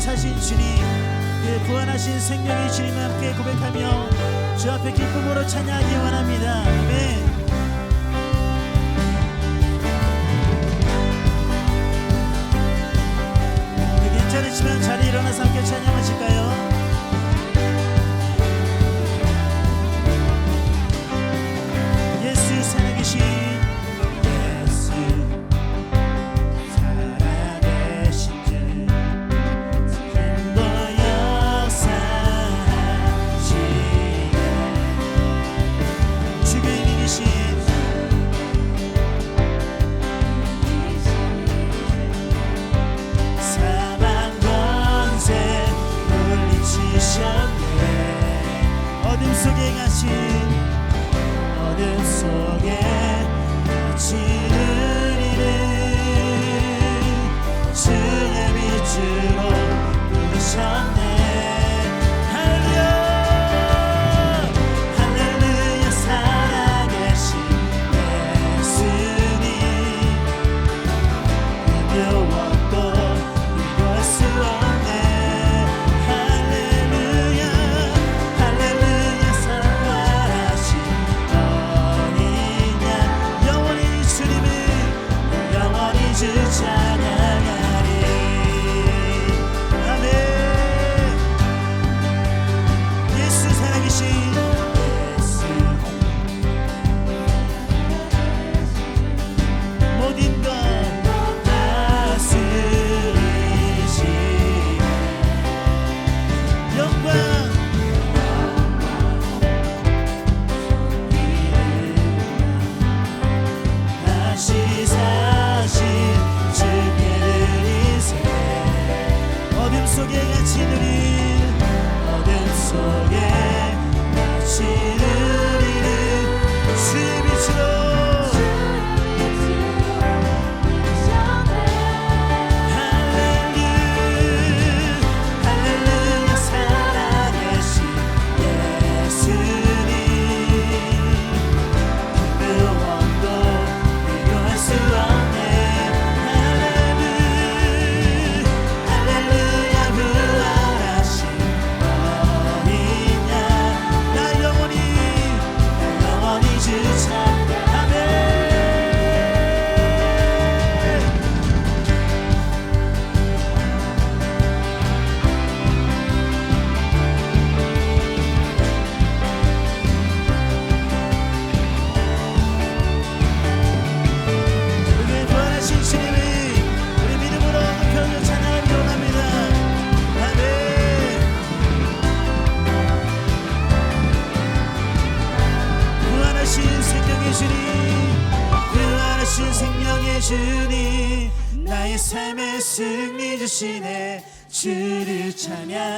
사신 주님 그 구원하신 생명의 주님 함께 고백하며 주 앞에 기쁨으로 찬양하기 원합니다 아멘 예, 괜찮으시면 자리 일어나서 함께 찬양하실까요? 주로 부르셨네 찬양.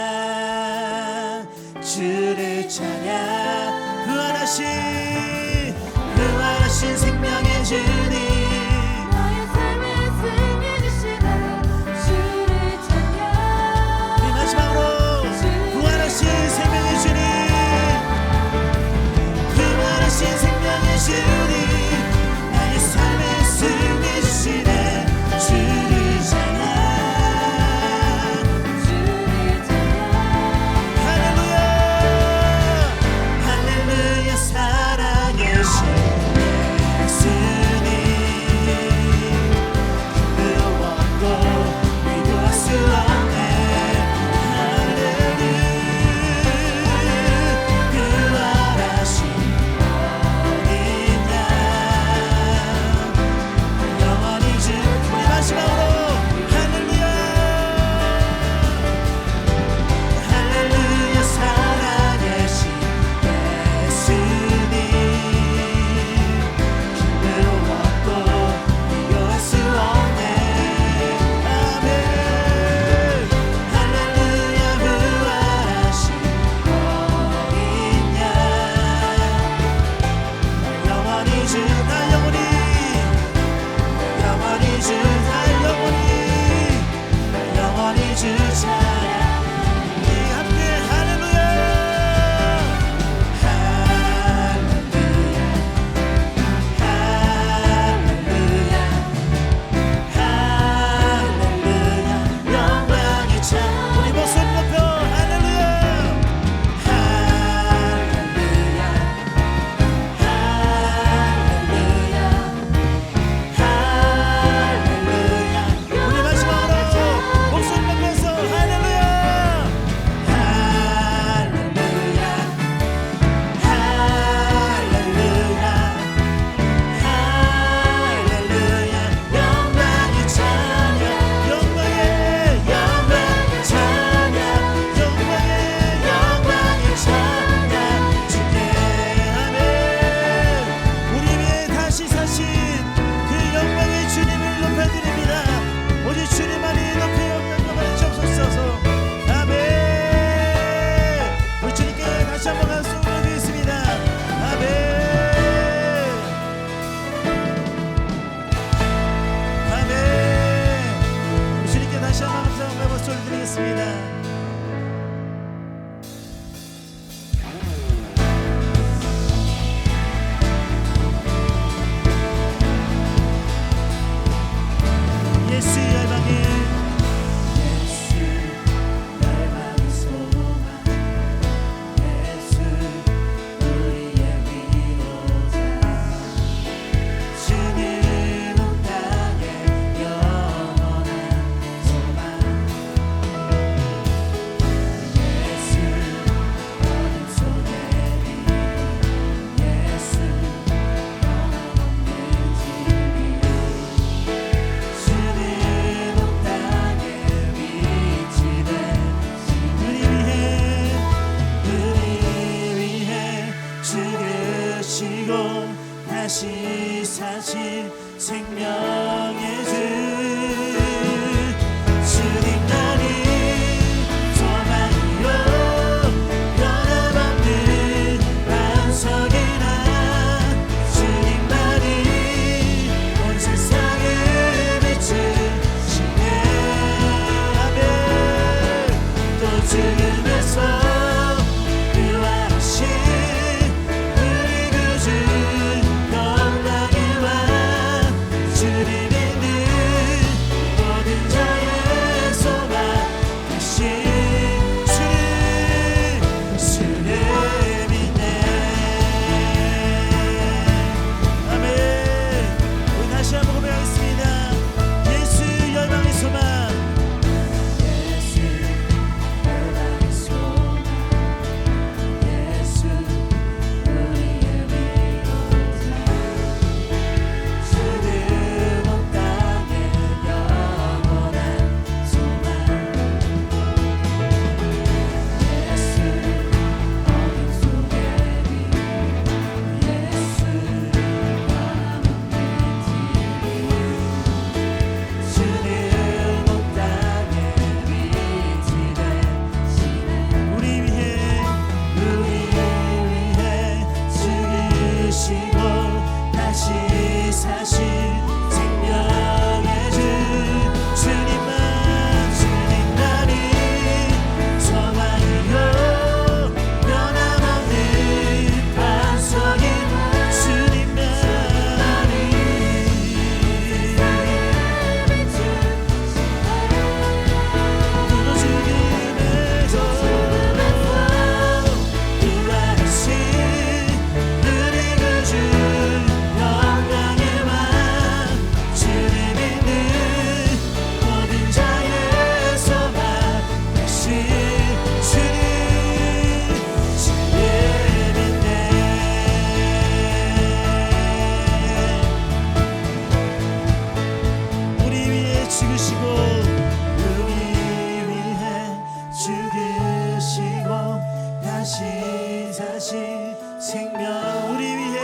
생명 우리 위해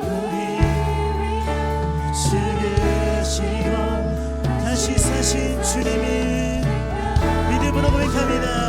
우리 죽으시고 다시 사신 주님이 믿음으로 고백합니다.